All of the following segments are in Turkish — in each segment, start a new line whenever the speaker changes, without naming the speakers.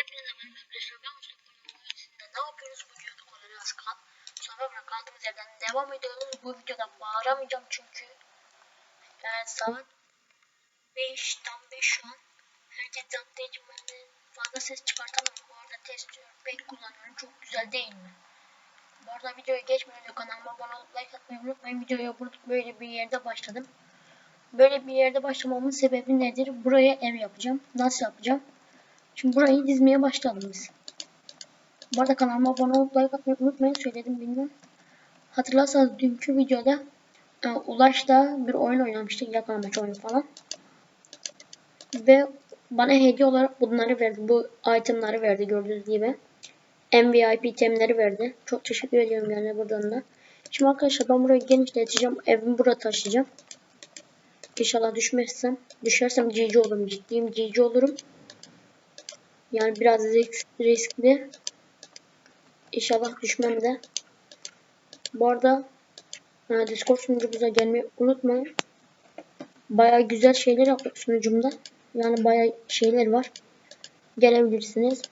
Hepinize merhaba arkadaşlar. Ben Mustafa Bugün ne yapıyoruz? Bugün Koloni Askan. Sonra bırak yerden devam ediyoruz. Bu videoda bağıramayacağım çünkü yani saat 5 tam 5 şu an. Herkes yaptığı ben de fazla ses çıkartamıyorum. Bu arada testör pek kullanıyorum. Çok güzel değil mi? Bu arada videoya geçmeden önce kanalıma abone olup like atmayı unutmayın. Videoya böyle bir yerde başladım. Böyle bir yerde başlamamın sebebi nedir? Buraya ev yapacağım. Nasıl yapacağım? Şimdi burayı dizmeye başlayalım biz. Bu arada kanalıma abone olup like atmayı unutmayın. Söyledim bilmiyorum. Hatırlarsanız dünkü videoda e, Ulaş'ta bir oyun oynamıştık. Yakalamaç oyunu falan. Ve bana hediye olarak bunları verdi. Bu itemları verdi gördüğünüz gibi. MVP itemleri verdi. Çok teşekkür ediyorum yani buradan da. Şimdi arkadaşlar ben burayı genişleteceğim. Evimi burada taşıyacağım. İnşallah düşmezsem. Düşersem GG olurum. Ciddiyim GG olurum. Yani biraz risk, riskli. İnşallah düşmem de. Bu arada e, Discord sunucumuza gelmeyi unutmayın. Baya güzel şeyler yaptık sunucumda. Yani baya şeyler var. Gelebilirsiniz.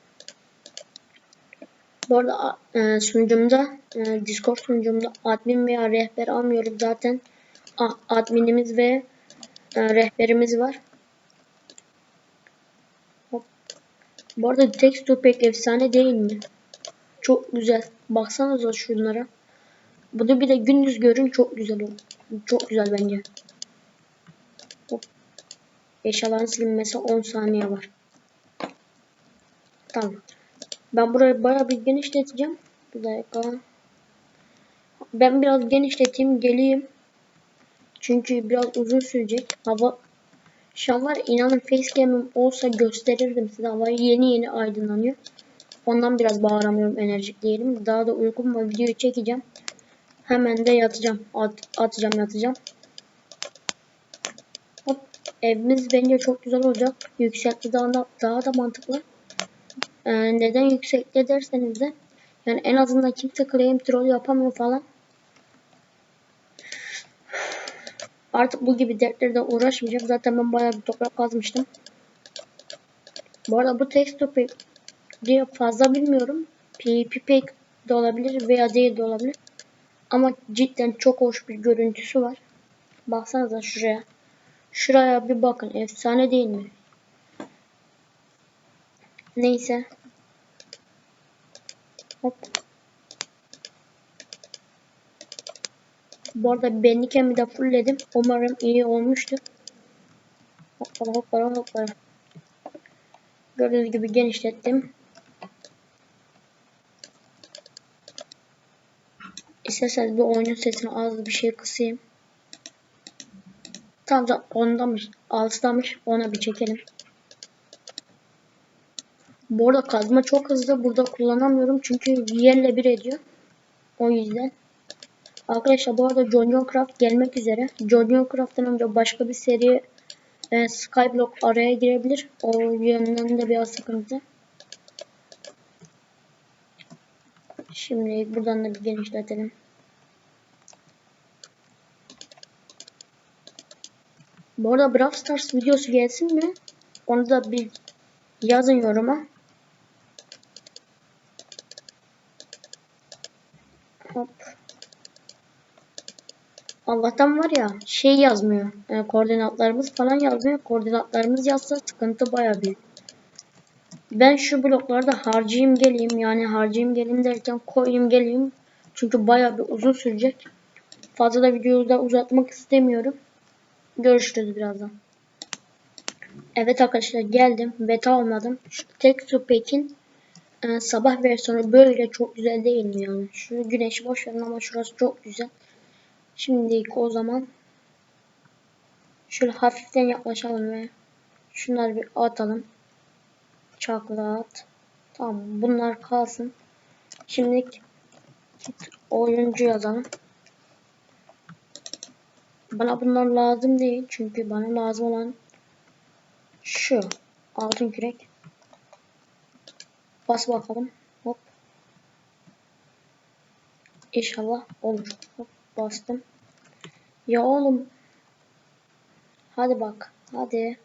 Bu arada e, sunucumda e, Discord sunucumda admin veya rehber almıyorum zaten. A, adminimiz ve e, rehberimiz var. Bu arada texture pek efsane değil mi? Çok güzel. Baksanıza şunlara. Bunu bir de gündüz görün çok güzel olur. Çok güzel bence. Eşyaların silinmesi 10 saniye var. Tamam. Ben burayı bayağı bir genişleteceğim. Bir dakika. Ben biraz genişleteyim geleyim. Çünkü biraz uzun sürecek. Hava var inanın facecam'im olsa gösterirdim size. Hava yeni yeni aydınlanıyor. Ondan biraz bağıramıyorum enerjik diyelim. Daha da uykum var. Videoyu çekeceğim. Hemen de yatacağım. At, atacağım yatacağım. Hop. Evimiz bence çok güzel olacak. Yüksekli daha da, daha da mantıklı. Ee, neden yüksekte derseniz de yani en azından kimse claim troll yapamıyor falan. Artık bu gibi dertlerden uğraşmayacağım. Zaten ben bayağı bir toprak kazmıştım. Bu arada bu texture pack diye fazla bilmiyorum. PvP pack de olabilir veya değil de olabilir. Ama cidden çok hoş bir görüntüsü var. Baksanıza şuraya. Şuraya bir bakın. Efsane değil mi? Neyse. Hop. Bu arada benlikemi de fullledim. Umarım iyi olmuştur. Hoppala hoppala hoppala. Gördüğünüz gibi genişlettim. İsterseniz bir oyunun sesini az bir şey kısayım. Tam da ondamış, altıdamış. Ona bir çekelim. Bu arada kazma çok hızlı. Burada kullanamıyorum çünkü yerle bir ediyor. O yüzden. Arkadaşlar bu arada John John Craft gelmek üzere. John John Craft'tan önce başka bir seri e, Skyblock araya girebilir. O yönden de biraz sıkıntı. Şimdi buradan da bir genişletelim. Bu arada Brawl Stars videosu gelsin mi? Onu da bir yazın yoruma. Hop. Allah'tan var ya şey yazmıyor. Yani koordinatlarımız falan yazmıyor. Koordinatlarımız yazsa sıkıntı baya büyük. Ben şu bloklarda harcayayım geleyim. Yani harcayayım geleyim derken koyayım geleyim. Çünkü baya bir uzun sürecek. Fazla da videoyu da uzatmak istemiyorum. Görüşürüz birazdan. Evet arkadaşlar geldim. Beta almadım. Şu Texture Pack'in e, sabah versiyonu böyle çok güzel değil mi yani? Şu güneşi boş verin ama şurası çok güzel. Şimdi o zaman şöyle hafiften yaklaşalım ve şunları bir atalım. Çaklat. Tamam bunlar kalsın. Şimdi oyuncu yazalım. Bana bunlar lazım değil. Çünkü bana lazım olan şu altın kürek. Bas bakalım. Hop. İnşallah olur. Hop bastım. Ya oğlum. Hadi bak. Hadi.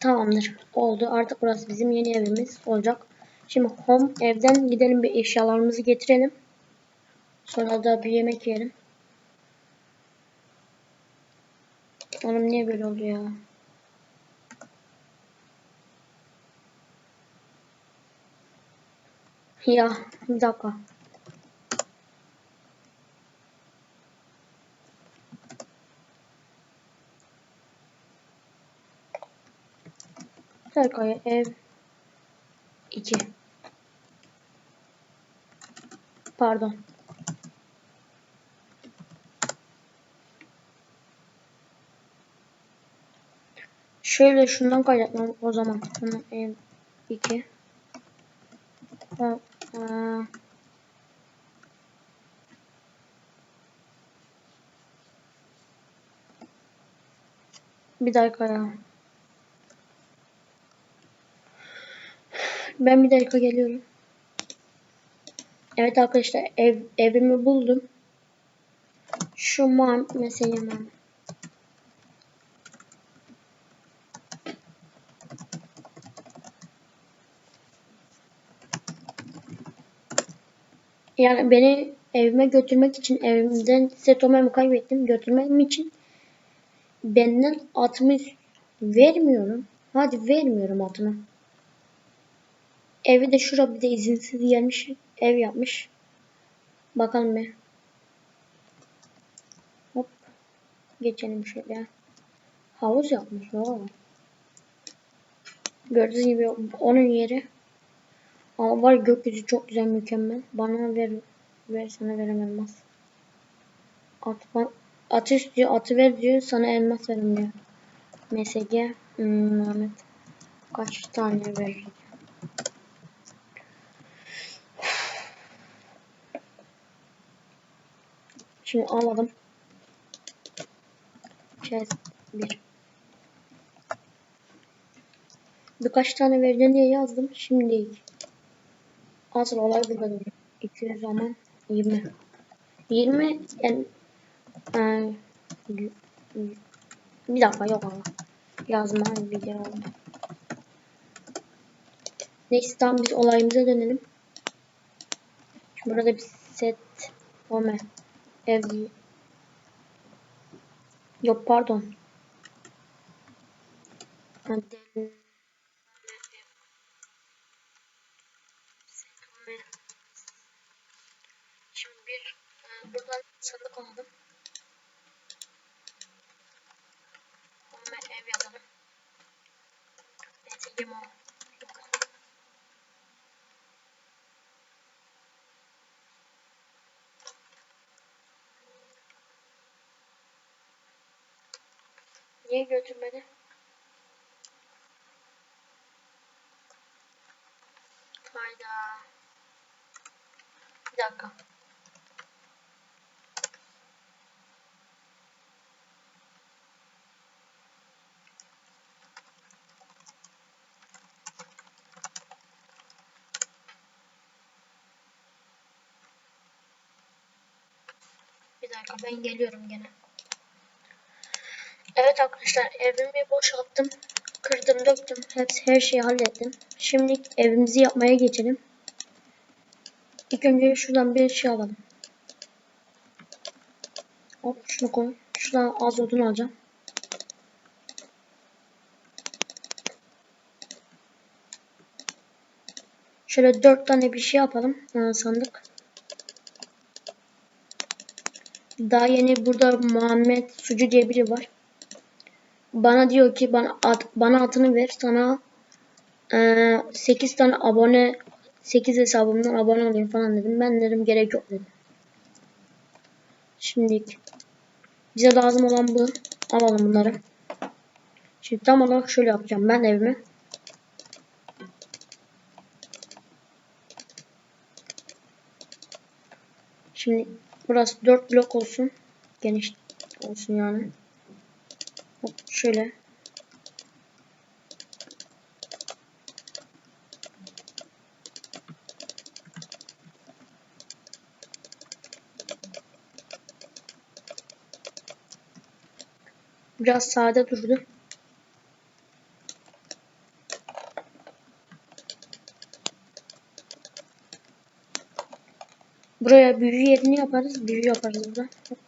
Tamamdır. Oldu. Artık burası bizim yeni evimiz olacak. Şimdi home evden gidelim bir eşyalarımızı getirelim. Sonra da bir yemek yiyelim. Oğlum niye böyle oldu ya? Ya bir dakika. Serkaya ev 2 Pardon. Şöyle şundan kaynaklan o zaman. Şunu ev 2 Ha, aa. Bir dakika. Ben bir dakika geliyorum. Evet arkadaşlar ev evimi buldum. Şu man mesela man. Yani beni evime götürmek için evimden setomemi kaybettim. Götürmem için benden 60 vermiyorum. Hadi vermiyorum atımı. Evi de şura bir de izinsiz gelmiş. Ev yapmış. Bakalım bir. Hop. Geçelim şöyle. Havuz yapmış. Oo. Gördüğünüz gibi onun yeri. Ama var gökyüzü çok güzel mükemmel. Bana ver. Ver sana verem elmas. At, atış diyor. Atı ver diyor. Sana elmas verim diyor. MSG. Hmm, Ahmet. Kaç tane verir? Şimdi alalım. Chest 1. Birkaç tane vereceğim diye yazdım. Şimdi asıl olay burada duruyor. 200 zaman 20. 20 yani e, bir dakika yok ama yazma bir oldu. Neyse tamam biz olayımıza dönelim. Şimdi burada bir set home Ev. Yok pardon. Şimdi bir e, buradan sandık aldım. Ona ev yazalım. Neyse limon. Niye götürmedi? Hayda. Bir dakika. Bir dakika ben geliyorum gene. Evet arkadaşlar evimi boşalttım. Kırdım döktüm. Hepsi her şeyi hallettim. Şimdi evimizi yapmaya geçelim. İlk önce şuradan bir şey alalım. Hop şunu koy. Şuradan az odun alacağım. Şöyle dört tane bir şey yapalım. Aa, sandık. Daha yeni burada Muhammed Sucu diye biri var bana diyor ki bana at, bana atını ver sana e, 8 tane abone 8 hesabımdan abone olayım falan dedim. Ben dedim gerek yok dedim. Şimdi bize lazım olan bu. Alalım bunları. Şimdi tam olarak şöyle yapacağım ben evime. Şimdi burası 4 blok olsun. Geniş olsun yani şöyle. Biraz sade durdu. Buraya büyü yerini yaparız. Büyü yaparız burada. Hop.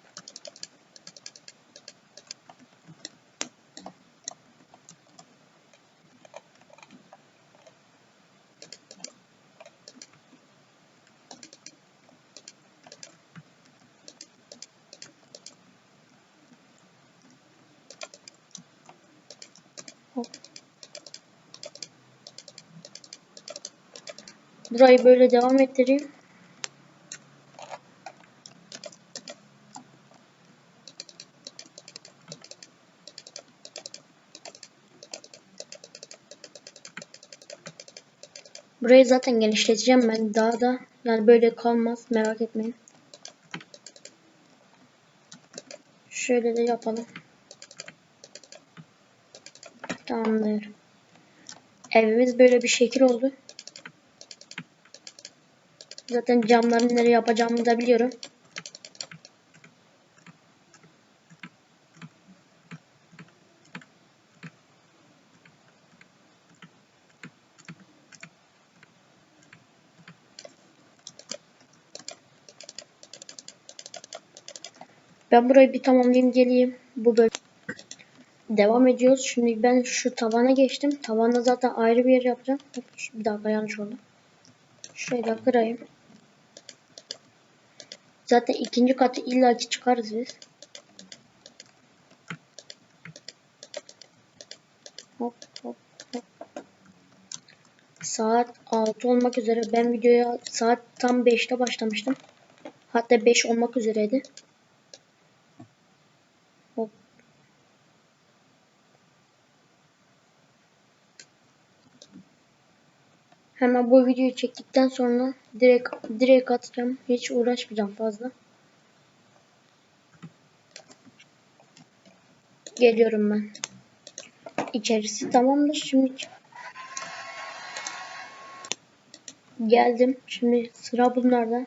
Burayı böyle devam ettireyim. Burayı zaten genişleteceğim ben daha da yani böyle kalmaz merak etmeyin. Şöyle de yapalım. Tamamdır. Evimiz böyle bir şekil oldu. Zaten camların nereye yapacağımı da biliyorum. Ben burayı bir tamamlayayım geleyim. Bu bölüm. Devam ediyoruz. Şimdi ben şu tavana geçtim. Tavanda zaten ayrı bir yer yapacağım. Bir dakika yanlış oldu. Şöyle kırayım. Zaten ikinci katı illaki çıkarız biz. Hop hop hop. Saat 6 olmak üzere. Ben videoya saat tam 5'te başlamıştım. Hatta 5 olmak üzereydi. Hemen bu videoyu çektikten sonra direkt direkt atacağım. Hiç uğraşmayacağım fazla. Geliyorum ben. İçerisi tamamdır şimdi. Geldim. Şimdi sıra bunlarda.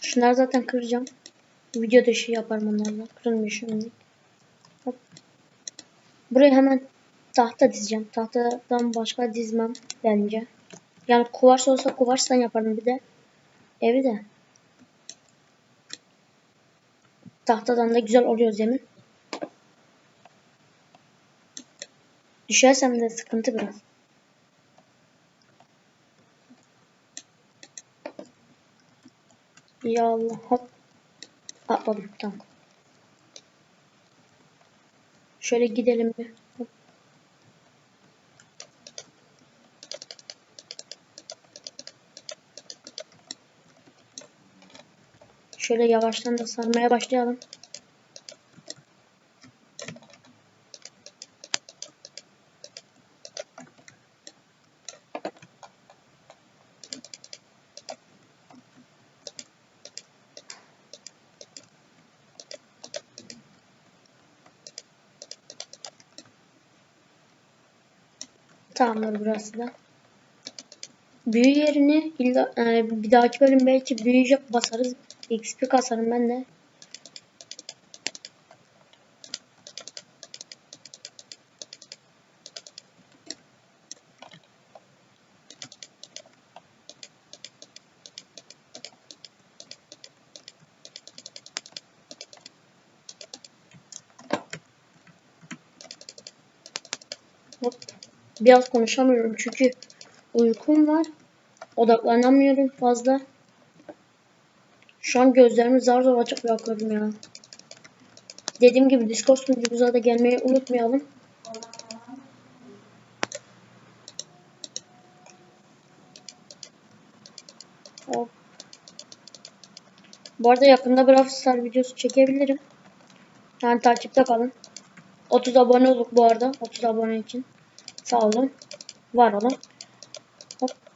Şunları zaten kıracağım. Video dışı yaparım onlarla. Kırılmıyor şimdi. Hop. Buraya hemen tahta dizeceğim. Tahtadan başka dizmem bence. Yani kuvars olsa kuvarstan yaparım bir de. Evi de. Tahtadan da güzel oluyor zemin. Düşersem de sıkıntı biraz. Ya Allah hop. Atladım tamam. Şöyle gidelim bir. Şöyle yavaştan da sarmaya başlayalım. Tamamdır burası da. Büyü yerini illa, e, bir dahaki bölüm belki büyüyecek basarız. XP kasarım ben de. Biraz konuşamıyorum çünkü uykum var. Odaklanamıyorum fazla. Şu an gözlerimi zar zor açıp bırakıyorum ya. Dediğim gibi Discord sunucumuza da gelmeyi unutmayalım. Hop. Bu arada yakında Brawl Stars videosu çekebilirim. Yani takipte kalın. 30 abone olduk bu arada. 30 abone için. Sağ olun. Var olun. Hop.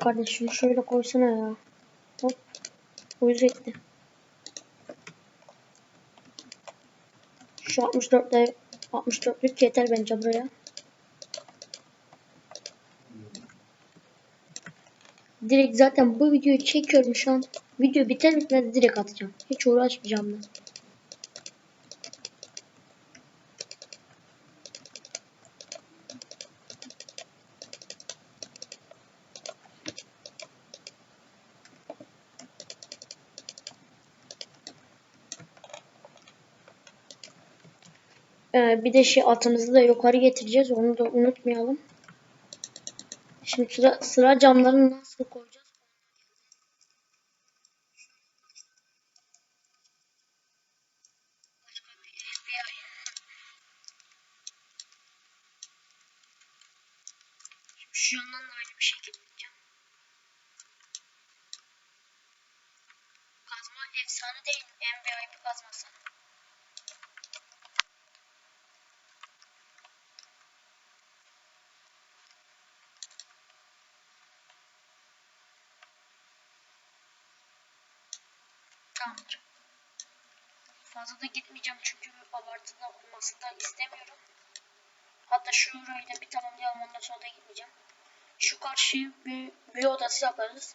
kardeşim şöyle koysana ya. Hop. Uyuz etti. Şu 64 ile 64'lük yeter bence buraya. Direkt zaten bu videoyu çekiyorum şu an. Video biter bitmez direkt atacağım. Hiç uğraşmayacağım ben. Bir de şey atımızı da yukarı getireceğiz. Onu da unutmayalım. Şimdi sıra, sıra camlarını nasıl koyacağız? Şu yandan da aynı bir şekilde gideceğim. Kazma efsane değil. FBI bir kazması. Tamamdır. Fazla da gitmeyeceğim çünkü da istemiyorum. Hatta şurayı da bir tamamlayalım ondan sonra da gitmeyeceğim. Şu karşıyı bir büyü odası yaparız.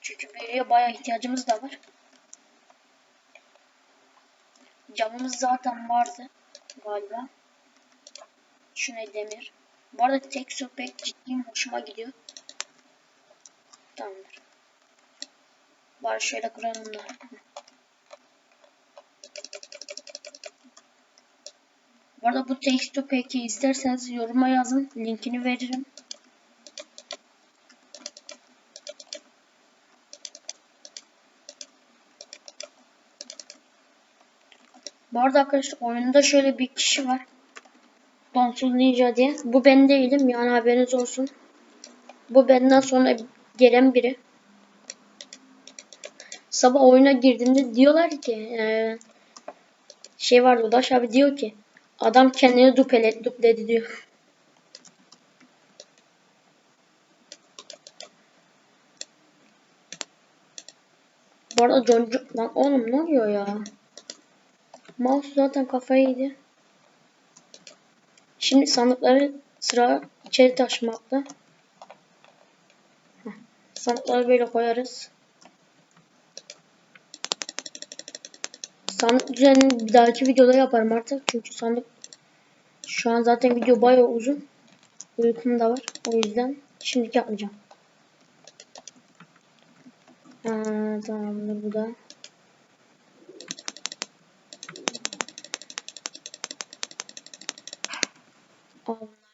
Çünkü büyüye bayağı ihtiyacımız da var. Camımız zaten vardı galiba. Şu ne demir. Bu arada tekstür pek ciddiyim hoşuma gidiyor. Tamamdır. Bari şöyle kuralım da. Bu arada bu tekstür peki isterseniz yoruma yazın. Linkini veririm. Bu arada arkadaşlar oyunda şöyle bir kişi var. Donsuz Ninja diye. Bu ben değilim yani haberiniz olsun. Bu benden sonra gelen biri. Sabah oyuna girdiğimde diyorlar ki eee, şey vardı Udaş abi diyor ki adam kendini duple, dupledi diyor. Bu arada John- lan oğlum ne oluyor ya? Mouse zaten kafayı yedi. Şimdi sandıkları sıra içeri taşımakta. Sandıkları böyle koyarız. Sandık düzenini bir dahaki videoda yaparım artık. Çünkü sandık şu an zaten video bayağı uzun. Uykum da var. O yüzden şimdilik yapmayacağım. Ha, tamamdır bu da. Al bunları.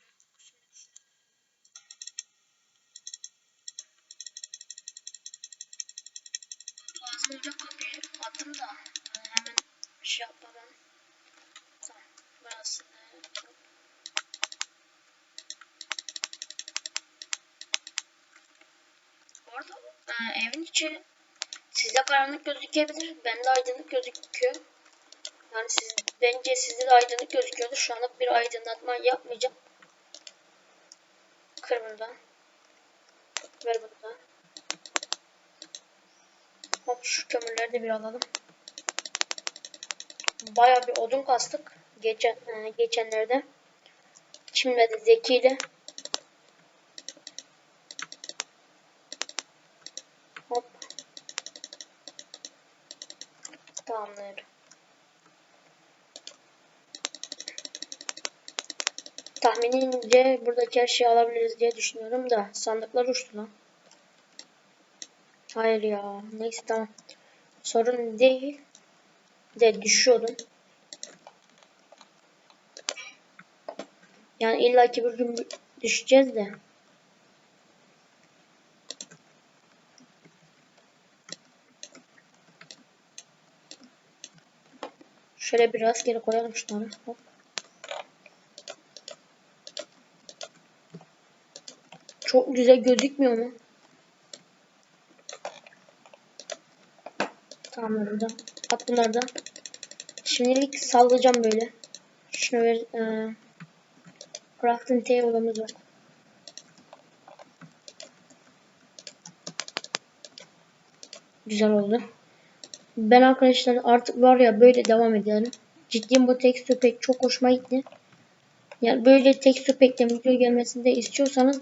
Az önce kapıyı attım da e, hemen şey yapmadan. Tamam. Burası da Bu arada e, evin içi size karanlık gözükebilir. Bende aydınlık gözüküyor. Yani siz, bence sizde de aydınlık gözüküyordu. Şu anlık bir aydınlatma yapmayacağım. Kır. Ver bundan. Hop şu kömürleri de bir alalım. Bayağı bir odun kastık. Geçen, e, geçenlerde. Şimdi de Zeki Tamamdır. Tahminimce buradaki her şeyi alabiliriz diye düşünüyorum da sandıklar uçtu lan. Hayır ya. Neyse tamam. Sorun değil. De düşüyordum. Yani illaki bir gün düşeceğiz de. Şöyle bir rastgele koyalım şunları. Hop. Çok güzel gözükmüyor mu? Tamam burada. At bunları da. Şimdilik sallayacağım böyle. Şunu ver. E, crafting table'ımız yok. Güzel oldu. Ben arkadaşlar artık var ya böyle devam edelim. Ciddiyim bu tekstür pek çok hoşuma gitti. Yani böyle tekstür pekten video gelmesini de istiyorsanız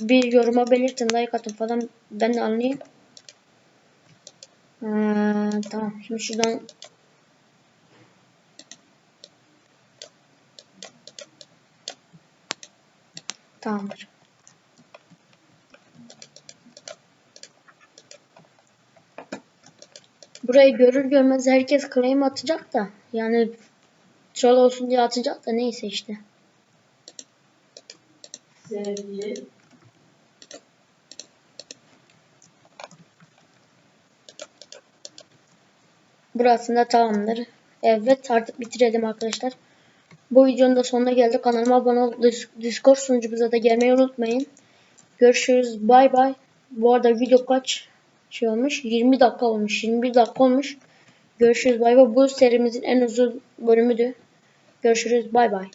bir yoruma belirtin, like atın falan. Ben de anlayayım. Ee, tamam. Şimdi şuradan Tamamdır. Burayı görür görmez herkes claim atacak da yani troll olsun diye atacak da neyse işte.
Sevgili
Burası da tamamdır. Evet artık bitirelim arkadaşlar. Bu videonun da sonuna geldik. Kanalıma abone Dis- Discord sunucumuza da gelmeyi unutmayın. Görüşürüz. Bay bay. Bu arada video kaç şey olmuş? 20 dakika olmuş. 21 dakika olmuş. Görüşürüz. Bay bay. Bu serimizin en uzun bölümüdü. Görüşürüz. Bay bay.